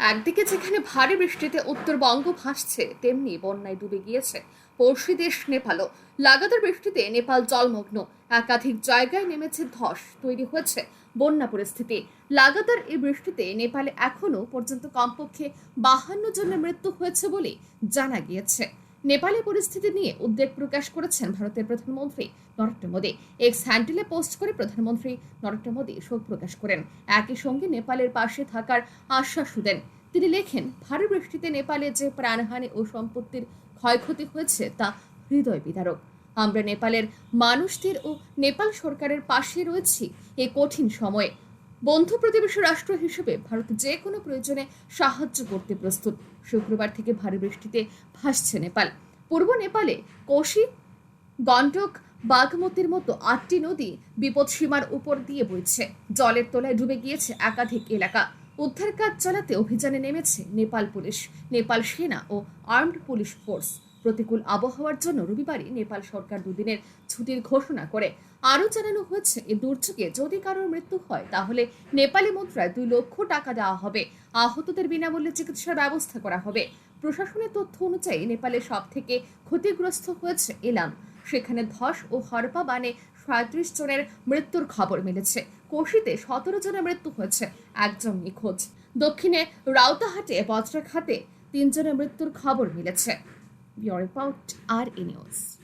একদিকে যেখানে ভারী বৃষ্টিতে উত্তরবঙ্গ ভাসছে, তেমনি বন্যায় ডুবে গিয়েছে পড়শি দেশ নেপালও। লাগাতার বৃষ্টিতে নেপাল জলমগ্ন, একাধিক জায়গায় নেমেছে ধস, তৈরি হয়েছে বন্যা পরিস্থিতি। লাগাতার এই বৃষ্টিতে নেপালে এখনও পর্যন্ত কমপক্ষে বাহান্ন জনের মৃত্যু হয়েছে বলে জানা গিয়েছে। নেপালে পরিস্থিতি নিয়ে উদ্বেগ প্রকাশ করেছেন ভারতের প্রধানমন্ত্রী নরেন্দ্র মোদী। এক্স হ্যান্ডেলে পোস্ট করে প্রধানমন্ত্রী নরেন্দ্র মোদী শোক প্রকাশ করেন। একই সঙ্গে নেপালের পাশে থাকার আশ্বাস দেন। তিনি লেখেন, ভারী বৃষ্টিতে নেপালে যে প্রাণহানি ও সম্পত্তির ক্ষয়ক্ষতি হয়েছে তা হৃদয় বিদারক। আমরা নেপালের মানুষদের ও নেপাল সরকারের পাশে রয়েছি এই কঠিন সময়ে। বন্ধু প্রতিবেশী রাষ্ট্র হিসেবে ভারত যে কোনো প্রয়োজনে সাহায্য করতে প্রস্তুত। শুক্রবার থেকে ভারী বৃষ্টিতে ভাসছে নেপাল। পূর্ব নেপালে কোশি গণ্ডক বাঘমতির মতো আটটি নদী বিপদসীমার উপর দিয়ে বইছে। জলের তলায় ডুবে গিয়েছে একাধিক এলাকা। উদ্ধার কাজ চালাতে অভিযানে নেমেছে নেপাল পুলিশ, নেপাল সেনা ও আর্মড পুলিশ ফোর্স। প্রতিকূল আবহাওয়ার জন্য রবিবারই নেপাল সরকার দুদিনের ছুটির ঘোষণা করে। আরও জানানো হয়েছে এই দুর্যোগে যদি কারোর মৃত্যু হয়, তাহলে নেপালি মুদ্রায় দুই লক্ষ টাকা দেওয়া হবে। আহতদের বিনামূল্যে চিকিৎসার ব্যবস্থা করা হবে। প্রশাসনের তথ্য অনুযায়ী নেপালে সব থেকে ক্ষতিগ্রস্ত হয়েছে এলাম। সেখানে ধস ও হরপা বানে সাঁত্রিশ জনের মৃত্যুর খবর মিলেছে। কোশিতে সতেরো জনের মৃত্যু হয়েছে, একজন নিখোঁজ। দক্ষিণে রাউতাহাটে, বজ্রাঘাতে তিনজনের মৃত্যুর খবর মিলেছে। Europe about our Ineos.